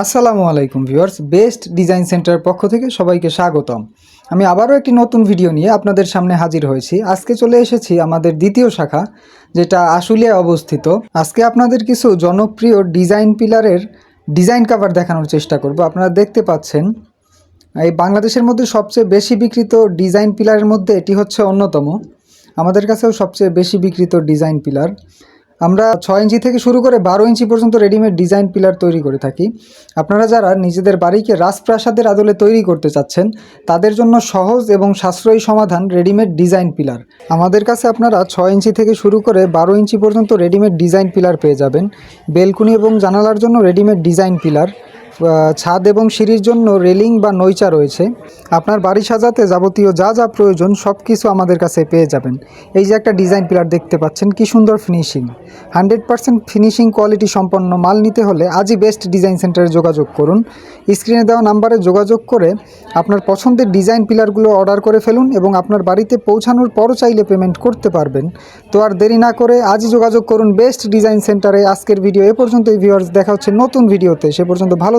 আসসালামু আলাইকুম viewers, best design সেন্টারের পক্ষ থেকে সবাইকে স্বাগতম। আমি আবারও একটি নতুন ভিডিও নিয়ে আপনাদের সামনে হাজির হয়েছি। আজকে চলে এসেছি আমাদের দ্বিতীয় শাখা, যেটা আশুলিয়ায় অবস্থিত। আজকে আপনাদের কিছু জনপ্রিয় ডিজাইন পিলারের ডিজাইন কাভার দেখানোর চেষ্টা করব। আপনারা দেখতে পাচ্ছেন, এই বাংলাদেশের মধ্যে সবচেয়ে বেশি বিক্রিত ডিজাইন পিলারের মধ্যে এটি হচ্ছে অন্যতম। আমাদের কাছেও সবচেয়ে বেশি বিক্রিত ডিজাইন পিলার। আমরা ছয় ইঞ্চি থেকে শুরু করে বারো ইঞ্চি পর্যন্ত রেডিমেড ডিজাইন পিলার তৈরি করে থাকি। আপনারা যারা নিজেদের বাড়িকে রাজপ্রাসাদের আদলে তৈরি করতে চাচ্ছেন, তাদের জন্য সহজ এবং সাশ্রয়ী সমাধান রেডিমেড ডিজাইন পিলার আমাদের কাছে আপনারা ছয় ইঞ্চি থেকে শুরু করে বারো ইঞ্চি পর্যন্ত রেডিমেড ডিজাইন পিলার পেয়ে যাবেন। বেলকুনি এবং জানালার জন্য রেডিমেড ডিজাইন পিলার ছাদ এবং সিঁড়ির জন্য রেলিং বা নৈচা রয়েছে। আপনার বাড়ি সাজাতে যাবতীয় যা যা প্রয়োজন সব কিছু আমাদের কাছে পেয়ে যাবেন। এই যে একটা ডিজাইন পিলার দেখতে পাচ্ছেন, কি সুন্দর finishing. Hundred percent finishing quality সম্পন্ন মাল নিতে হলে আজই বেস্ট ডিজাইন সেন্টারে যোগাযোগ করুন। স্ক্রিনে দেওয়া নাম্বারে যোগাযোগ করে আপনার পছন্দের ডিজাইন পিলারগুলো অর্ডার করে ফেলুন এবং আপনার বাড়িতে পৌঁছানোর পরও চাইলে পেমেন্ট করতে পারবেন। তো আর দেরি না করে আজই যোগাযোগ করুন বেস্ট ডিজাইন সেন্টারে। আজকের ভিডিও এ পর্যন্তই, ভিউয়ার্স। দেখা হচ্ছে নতুন ভিডিওতে। সে পর্যন্ত ভালো